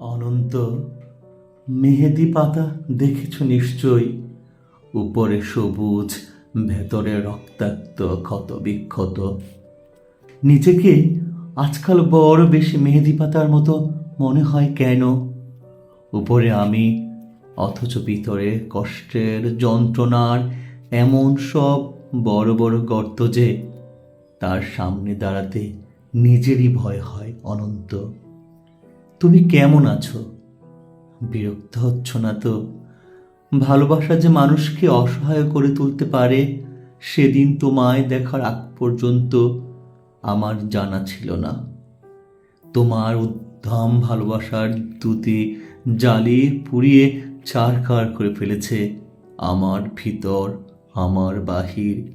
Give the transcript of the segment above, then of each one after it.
অনন্ত, মেহেদি পাতা দেখেছ নিশ্চয়ই উপরে সবুজ, ভেতরে রক্তাক্ত ক্ষত বিক্ষত নিজেকে আজকাল বড় বেশি মেহেদি পাতার মতো মনে হয় কেন? উপরে আমি, অথচ ভিতরে কষ্টের যন্ত্রণার এমন সব বড় বড় গর্ত যে, তার সামনে দাঁড়াতে নিজেরই ভয় হয় অনন্ত। তুমি কেমন আছো? বিরক্ত হচ্ছ না তো? ভালোবাসা যে মানুষকে অসহায় করে তুলতে পারে, সেদিন তোমায় দেখার আগ পর্যন্ত আমার জানা ছিল না। তোমার উদ্দাম ভালোবাসার দুটি জ্বালিয়ে পুড়িয়ে চারকার করে ফেলেছে আমার ভিতর, আমার বাহির,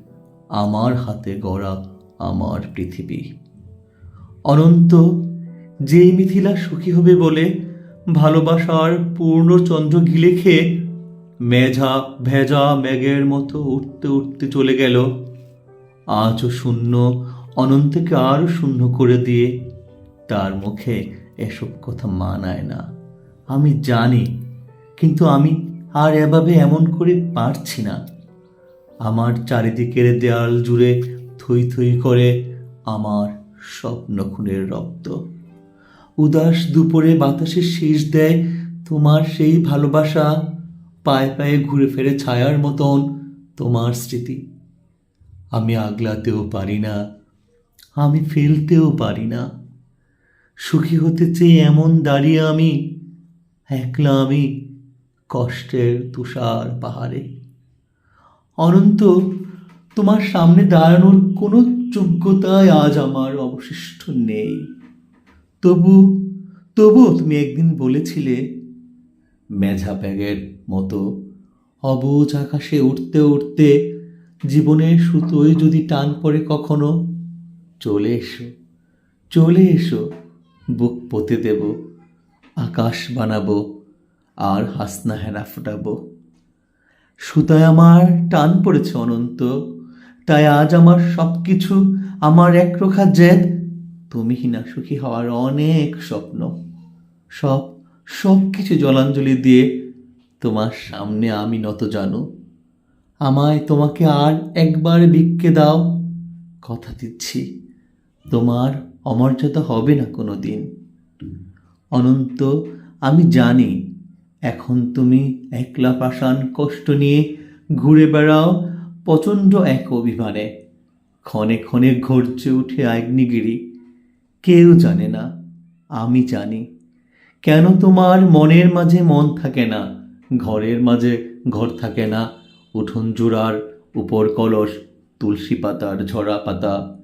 আমার হাতে গড়া আমার পৃথিবী। অনন্ত যেই মিথিলা সুখী হবে বলে ভালোবাসার পূর্ণ চন্দ্র গিলে খেয়ে মেঝা ভেজা মেঘের মতো উঠতে উঠতে চলে গেল। আজও শূন্য, অনন্তকে আরও শূন্য করে দিয়ে তার মুখে এসব কথা মানায় না। আমি জানি, কিন্তু আমি আর এভাবে এমন করে পারছি না। আমার চারিদিকের দেয়াল জুড়ে থই থই করে আমার স্বপ্ন খুনের রক্ত। উদাস দুপুরে বাতাসে শীষ দেয়, তোমার সেই ভালোবাসা পায়ে পায়ে ঘুরে ফেরে ছায়ার মতন তোমার স্মৃতি। আমি আগলাতেও পারি না, আমি ফেলতেও পারি না। সুখী হতে চেয়ে এমন দাঁড়িয়ে আমি, একলা আমি কষ্টের তুষার পাহাড়ে। অনন্ত, তোমার সামনে দাঁড়ানোর কোনো যোগ্যতায় আজ আমার অবশিষ্ট নেই। তবু তবু তুমি একদিন বলেছিলে, মেঝা ব্যাগের মতো অবুজ আকাশে উঠতে উঠতে জীবনের সুতোয় যদি টান পড়ে কখনো, চলে এসো চলে এসো, বুক পতে দেব, আকাশ বানাবো, আর হাসনা হেনা ফোটাবো। সুতায় আমার টান পড়েছে অনন্ত, তাই আজ আমার সব কিছু আমার একরোখা জেদ তুমি হিনা সুখী হওয়ার অনেক স্বপ্ন। সব সব কিছু জলাঞ্জলি দিয়ে তোমার সামনে আমি নত জানো। আমায় তোমাকে আর একবার ভিক্ষে দাও। কথা দিচ্ছি, তোমার অমর্যাদা হবে না কোনো দিন অনন্ত, আমি জানি, এখন তুমি একলা পাষাণ কষ্ট নিয়ে ঘুরে বেড়াও প্রচণ্ড এক অভিমানে। ক্ষণে ক্ষণে ঘরছে উঠে আগ্নিগিরি কেউ জানে না, আমি জানি। কেন তোমার মনের মাঝে মন থাকে না, ঘরের মাঝে ঘর থাকে না, উঠোন জোড়ার উপর কলস, তুলসী পাতার ঝরা পাতা,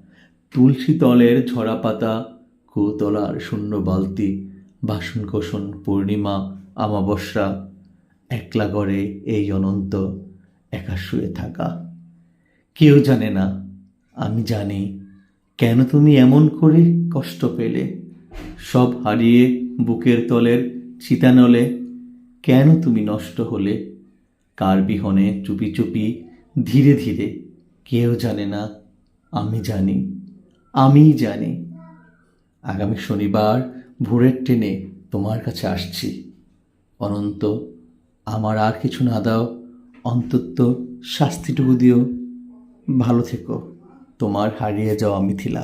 তুলসী তলের ঝরা পাতা কুতলার শূন্য বালতি বাসন কোষণ পূর্ণিমা আমাবস্যা একলা গড়ে এই অনন্ত, একা শুয়ে থাকা। কেউ জানে না, আমি জানি। কেন তুমি এমন করে কষ্ট পেলে? সব হারিয়ে বুকের তলের চিতানলে কেন তুমি নষ্ট হলে? কার বিহনে চুপি চুপি ধীরে ধীরে? কেউ জানে না, আমি জানি, আমিই জানি। আগামী শনিবার ভোরের ট্রেনে তোমার কাছে আসছি। অনন্ত, আমার আর কিছু না দাও, অন্তত শাস্তিটুকু দিও। ভালো থেকো। তোমার হারিয়ে যাওয়া মিথিলা।